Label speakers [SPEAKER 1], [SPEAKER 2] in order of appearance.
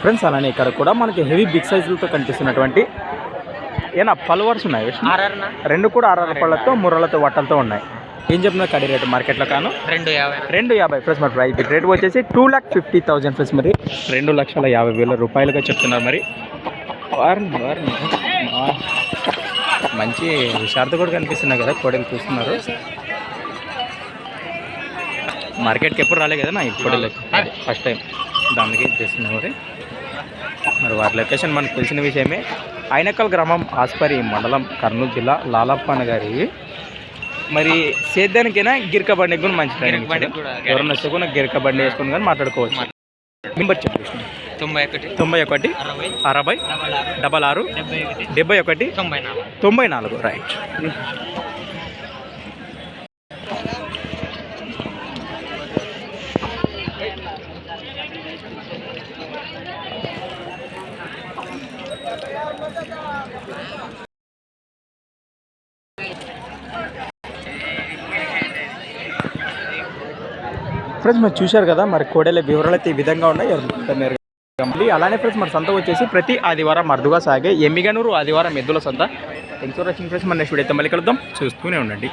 [SPEAKER 1] Friends అలానే ఇక్కడ కూడా మనకి హెవీ బిగ్ సైజులతో కనిపిస్తున్నటువంటి ఏనా పలువర్స్ ఉన్నాయి రెండు కూడా ఆరు పళ్ళతో మూరలతో వట్టలతో ఉన్నాయి. ఏం చెప్తున్నారు కడి రేటు మార్కెట్లో కాను?
[SPEAKER 2] రెండు యాభై.
[SPEAKER 1] రెండు యాభై ఫ్రెండ్స్ మరి ప్రైస్ రేట్ వచ్చేసి two lakh fifty thousand friends మరి. రెండు లక్షల యాభై వేల రూపాయలుగా చెప్తున్నారు మరి. మంచి హుషారుతో కూడా కనిపిస్తున్నాయి కదా కోడలు చూస్తున్నారు. మార్కెట్కి ఎప్పుడు రాలే కదా నా కోడలు? ఫస్ట్ టైం దానికి చేస్తున్నా మరి. మరి వారి లొకేషన్ మనకు తెలిసిన విషయమే. ఐనకల్ గ్రామం ఆస్పరి మండలం కర్నూలు జిల్లా లాలప్పన్న గారి మరి సేద్యానికైనా గిరిక బండికి కూడా మంచి ఎవరన్నా వస్తే కూడా గిరిక బండి వేసుకుని కానీ మాట్లాడుకోవచ్చు. నెంబర్ చెప్పు విష్ణు.
[SPEAKER 2] తొంభై ఒకటి
[SPEAKER 1] తొంభై ఒకటి
[SPEAKER 2] అరవై డబల్ ఆరు డెబ్బై ఒకటి
[SPEAKER 1] డెబ్బై ఒకటి
[SPEAKER 2] తొంభై నాలుగు.
[SPEAKER 1] తొంభై నాలుగు. రైట్. ఫ్రెండ్స్ మీరు చూశారు కదా మరి కోడెల వివరాలు అయితే ఈ విధంగా ఉన్నాయి. మళ్ళీ అలానే ఫ్రెండ్స్ మన సంత వచ్చేసి ప్రతి ఆదివారం అరుదుగా సాగే ఎమ్మిగనూరు ఆదివారం ఎద్దుల సంత. థ్యాంక్స్ ఫర్ వాచింగ్ ఫ్రెండ్స్ మన నెక్స్ట్ వీడియో అయితే మళ్ళీ కలుద్దాం. చూస్తూనే ఉండండి.